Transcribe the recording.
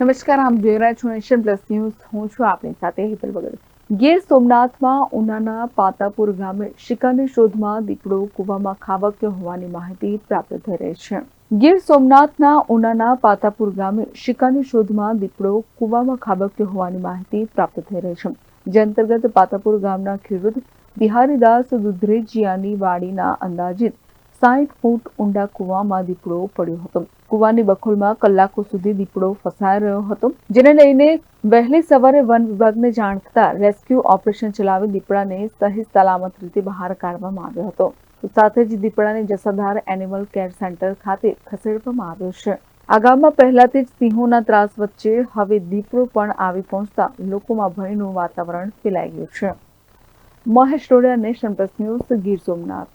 નમસ્કાર આમ જોઈ રહ્યા છો નેશન પ્લસ ન્યૂઝ. હું છું આપની સાથે હેતલ ભગત. ગીર સોમનાથમાં ઉનાના પાતાપુર ગામે શિકારની શોધમાં દીપડો કૂવામાં ખાબક્યો હોવાની માહિતી પ્રાપ્ત થઈ રહી છે. ગીર સોમનાથના ઉનાના પાતાપુર ગામે શિકારની શોધમાં દીપડો કૂવામાં ખાબક્યો હોવાની માહિતી પ્રાપ્ત થઈ રહી છે. જે અંતર્ગત પાતાપુર ગામના ખેડૂત બિહારીદાસ દુધરેજિયાની વાડીના અંદાજિત સાઠ ફૂટ ઊંડા કૂવામાં દીપડો પડ્યો હતો. કૂવાની બખોલમાં કલાકો સુધી દીપડો ફસાઈ રહ્યો હતો. જેને લઈને વહેલી સવારે વન વિભાગને જાણ થતા રેસ્ક્યુ ઓપરેશન ચલાવી દીપડાને સહી સલામત રીતે બહાર કાઢવામાં આવ્યો હતો. સાથે જ દીપડાને જસાધાર એનિમલ કેર સેન્ટર ખાતે ખસેડવામાં આવ્યો છે. આ ગામમાં પહેલાથી જ સિંહોના ત્રાસ વચ્ચે હવે દીપડો પણ આવી પહોંચતા લોકોમાં ભયનું વાતાવરણ ફેલાઈ ગયું છે. Mahesh Rodiya Nation Plus News Gir Somnath.